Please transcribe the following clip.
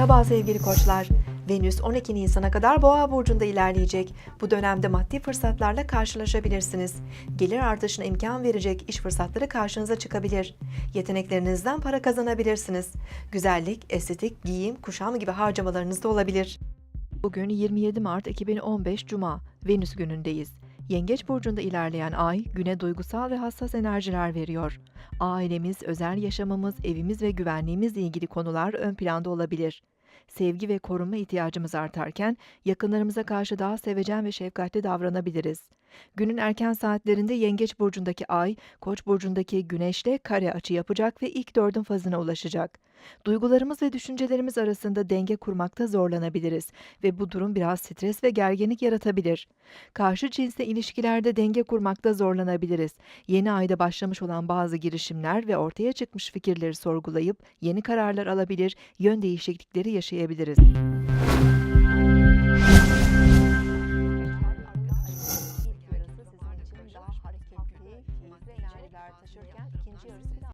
Merhaba sevgili koçlar. Venüs 12 Nisan'a kadar Boğa burcunda ilerleyecek. Bu dönemde maddi fırsatlarla karşılaşabilirsiniz. Gelir artışına imkan verecek iş fırsatları karşınıza çıkabilir. Yeteneklerinizden para kazanabilirsiniz. Güzellik, estetik, giyim, kuşam gibi harcamalarınız da olabilir. Bugün 27 Mart 2015 Cuma, Venüs günündeyiz. Yengeç burcunda ilerleyen ay güne duygusal ve hassas enerjiler veriyor. Ailemiz, özel yaşamımız, evimiz ve güvenliğimizle ilgili konular ön planda olabilir. Sevgi ve korunma ihtiyacımız artarken yakınlarımıza karşı daha sevecen ve şefkatli davranabiliriz. Günün erken saatlerinde Yengeç burcundaki ay, Koç burcundaki Güneş'le kare açı yapacak ve ilk dördün fazına ulaşacak. Duygularımız ve düşüncelerimiz arasında denge kurmakta zorlanabiliriz ve bu durum biraz stres ve gerginlik yaratabilir. Karşı cinsle ilişkilerde denge kurmakta zorlanabiliriz. Yeni ayda başlamış olan bazı girişimler ve ortaya çıkmış fikirleri sorgulayıp yeni kararlar alabilir, yön değişiklikleri yaşayabiliriz. olmak üzere taşırken ikinci yarısı